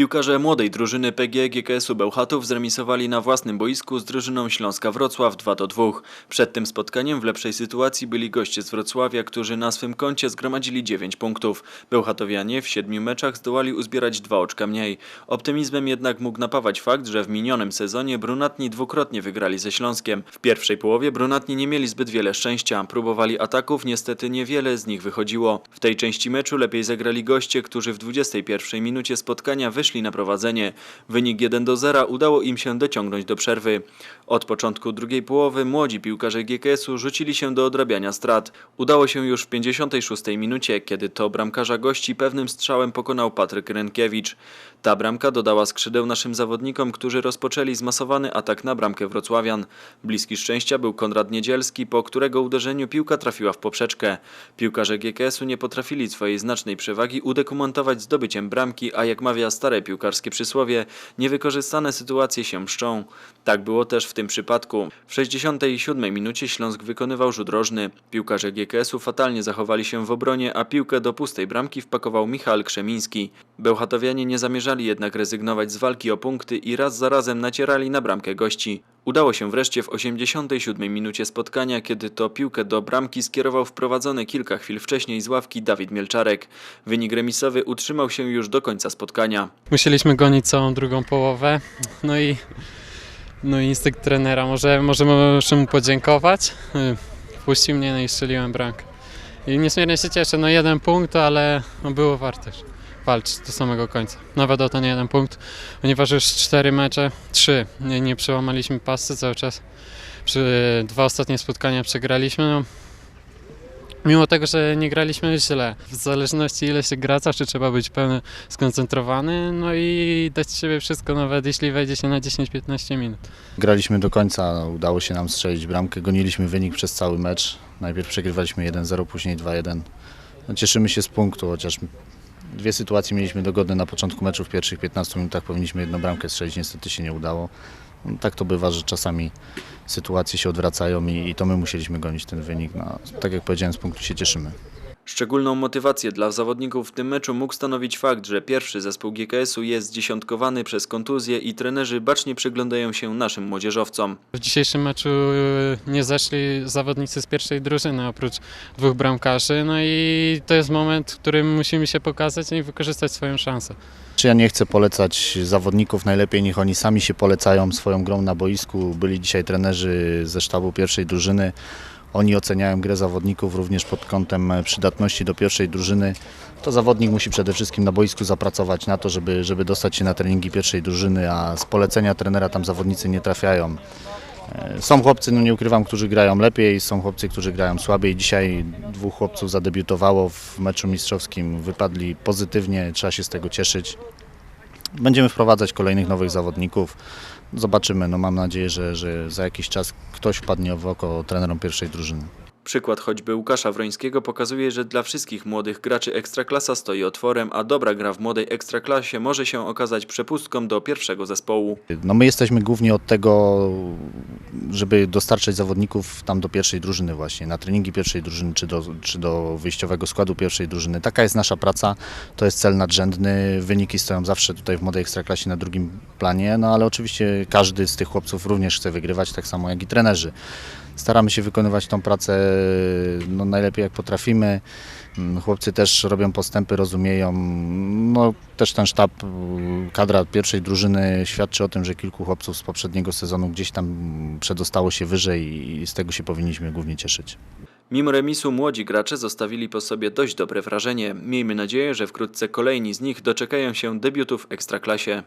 Piłkarze młodej drużyny PG GKS-u Bełchatów zremisowali na własnym boisku z drużyną Śląska Wrocław 2 do 2. Przed tym spotkaniem w lepszej sytuacji byli goście z Wrocławia, którzy na swym koncie zgromadzili 9 punktów. Bełchatowianie w siedmiu meczach zdołali uzbierać dwa oczka mniej. Optymizmem jednak mógł napawać fakt, że w minionym sezonie brunatni dwukrotnie wygrali ze Śląskiem. W pierwszej połowie brunatni nie mieli zbyt wiele szczęścia. Próbowali ataków, niestety niewiele z nich wychodziło. W tej części meczu lepiej zagrali goście, którzy w 21 minucie spotkania wyszli na prowadzenie. Wynik 1 do 0 udało im się dociągnąć do przerwy. Od początku drugiej połowy młodzi piłkarze GKS-u rzucili się do odrabiania strat. Udało się już w 56 minucie, kiedy to bramkarza gości pewnym strzałem pokonał Patryk Rękiewicz. Ta bramka dodała skrzydeł naszym zawodnikom, którzy rozpoczęli zmasowany atak na bramkę wrocławian. Bliski szczęścia był Konrad Niedzielski, po którego uderzeniu piłka trafiła w poprzeczkę. Piłkarze GKS-u nie potrafili swojej znacznej przewagi udokumentować zdobyciem bramki, a jak mawia stare piłkarskie przysłowie, niewykorzystane sytuacje się mszczą. Tak było też w tym przypadku. W 67 minucie Śląsk wykonywał rzut rożny. Piłkarze GKS-u fatalnie zachowali się w obronie, a piłkę do pustej bramki wpakował Michał Krzemiński. Bełchatowianie nie zamierzali jednak rezygnować z walki o punkty i raz za razem nacierali na bramkę gości. Udało się wreszcie w 87 minucie spotkania, kiedy to piłkę do bramki skierował wprowadzony kilka chwil wcześniej z ławki Dawid Mielczarek. Wynik remisowy utrzymał się już do końca spotkania. Musieliśmy gonić całą drugą połowę. No i, no i instynkt trenera. Może, może muszę mu podziękować. Y, Wpuścił mnie no i strzeliłem bramkę. I niesmiernie się cieszę. No jeden punkt, ale było warto walczyć do samego końca. Nawet o ten jeden punkt, ponieważ już cztery mecze, trzy, nie, nie przełamaliśmy pasy cały czas. Przy dwa ostatnie spotkania przegraliśmy. No, Mimo tego, że nie graliśmy źle. W zależności ile się gra, zawsze trzeba być pełny skoncentrowany, no i dać siebie wszystko, nawet jeśli wejdzie się na 10-15 minut. Graliśmy do końca, udało się nam strzelić bramkę, goniliśmy wynik przez cały mecz. Najpierw przegrywaliśmy 1-0, później 2-1. No, cieszymy się z punktu, chociaż dwie sytuacje mieliśmy dogodne na początku meczu. W pierwszych 15 minutach powinniśmy jedną bramkę strzelić, niestety się nie udało. No, tak to bywa, że czasami sytuacje się odwracają i, i to my musieliśmy gonić ten wynik. No, tak jak powiedziałem, z punktu się cieszymy. Szczególną motywację dla zawodników w tym meczu mógł stanowić fakt, że pierwszy zespół GKS-u jest dziesiątkowany przez kontuzje i trenerzy bacznie przyglądają się naszym młodzieżowcom. W dzisiejszym meczu y, nie zeszli zawodnicy z pierwszej drużyny, oprócz dwóch bramkarzy, no i to jest moment, w którym musimy się pokazać i wykorzystać swoją szansę. Czy ja nie chcę polecać zawodników, najlepiej niech oni sami się polecają swoją grą na boisku. Byli dzisiaj trenerzy ze sztabu pierwszej drużyny. Oni oceniają grę zawodników również pod kątem e, przydatności do pierwszej drużyny. To zawodnik musi przede wszystkim na boisku zapracować na to, żeby, żeby dostać się na treningi pierwszej drużyny, a z polecenia trenera tam zawodnicy nie trafiają. E, Są chłopcy, no nie ukrywam, którzy grają lepiej, są chłopcy, którzy grają słabiej. Dzisiaj dwóch chłopców zadebiutowało w meczu mistrzowskim, wypadli pozytywnie, trzeba się z tego cieszyć. Będziemy wprowadzać kolejnych nowych zawodników. Zobaczymy, no mam nadzieję, że, że za jakiś czas ktoś wpadnie w oko trenerom pierwszej drużyny. Przykład choćby Łukasza Wrońskiego pokazuje, że dla wszystkich młodych graczy Ekstraklasa stoi otworem, a dobra gra w młodej Ekstraklasie może się okazać przepustką do pierwszego zespołu. No my jesteśmy głównie od tego, żeby dostarczać zawodników tam do pierwszej drużyny właśnie, na treningi pierwszej drużyny, czy do, czy do wyjściowego składu pierwszej drużyny. Taka jest nasza praca, to jest cel nadrzędny, wyniki stoją zawsze tutaj w młodej ekstraklasie na drugim planie, no ale oczywiście każdy z tych chłopców również chce wygrywać, tak samo jak i trenerzy. Staramy się wykonywać tą pracę no, najlepiej jak potrafimy. Mm, Chłopcy też robią postępy, rozumieją. No, też ten sztab, y, kadra pierwszej drużyny świadczy o tym, że kilku chłopców z poprzedniego sezonu gdzieś tam przedostało się wyżej i z tego się powinniśmy głównie cieszyć. Mimo remisu młodzi gracze zostawili po sobie dość dobre wrażenie. Miejmy nadzieję, że wkrótce kolejni z nich doczekają się debiutów w Ekstraklasie.